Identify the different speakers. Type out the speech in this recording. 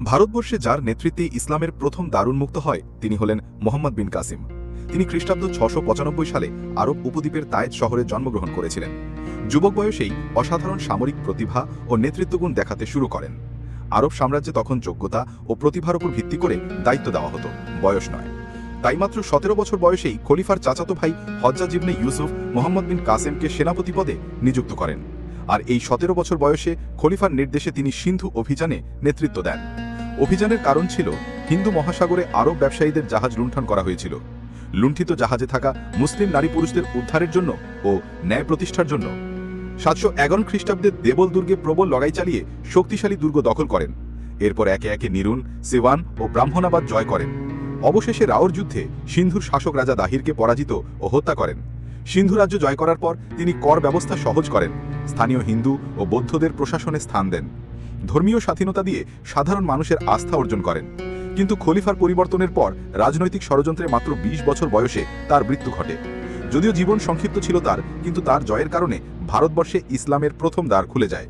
Speaker 1: ভারতবর্ষে যার নেতৃত্বে ইসলামের প্রথম দারুণ মুক্ত হয়, তিনি হলেন মোহাম্মদ বিন কাসিম। তিনি খ্রিস্টাব্দ ছশো সালে আরব উপদ্বীপের তায়েদ শহরে জন্মগ্রহণ করেছিলেন। যুবক বয়সেই অসাধারণ সামরিক প্রতিভা ও নেতৃত্বগুণ দেখাতে শুরু করেন। আরব সাম্রাজ্যে তখন যোগ্যতা ও প্রতিভার উপর ভিত্তি করে দায়িত্ব দেওয়া হতো, বয়স নয়। তাই মাত্র সতেরো বছর বয়সেই খলিফার চাচাতো ভাই হজ্জা জিবনে ইউসুফ মোহাম্মদ বিন কাসেমকে সেনাপতি পদে নিযুক্ত করেন। আর এই সতেরো বছর বয়সে খলিফার নির্দেশে তিনি সিন্ধু অভিযানে নেতৃত্ব দেন। অভিযানের কারণ ছিল হিন্দু মহাসাগরে আরব ব্যবসায়ীদের জাহাজ লুণ্ঠন করা হয়েছিল। লুণ্ঠিত জাহাজে থাকা মুসলিম নারী পুরুষদের উদ্ধারের জন্য ও ন্যায় প্রতিষ্ঠার জন্য। সাতশো এগারো খ্রিস্টাব্দে দেবল দুর্গে প্রবল লড়াই চালিয়ে শক্তিশালী দুর্গ দখল করেন। এরপর একে একে নিরুন, সিওয়ান ও ব্রাহ্মণাবাদ জয় করেন। অবশেষে রাওর যুদ্ধে সিন্ধুর শাসক রাজা দাহিরকে পরাজিত ও হত্যা করেন। সিন্ধু রাজ্য জয় করার পর তিনি কর ব্যবস্থা সহজ করেন। স্থানীয় হিন্দু ও বৌদ্ধদের প্রশাসনে স্থান দেন। ধর্মীয় স্বাধীনতা দিয়ে সাধারণ মানুষের আস্থা অর্জন করেন। কিন্তু খলিফার পরিবর্তনের পর রাজনৈতিক ষড়যন্ত্রে মাত্র ২০ বছর বয়সে তার মৃত্যু ঘটে। যদিও জীবন সংক্ষিপ্ত ছিল তার, কিন্তু তার জয়ের কারণে ভারতবর্ষে ইসলামের প্রথম দ্বার খুলে যায়।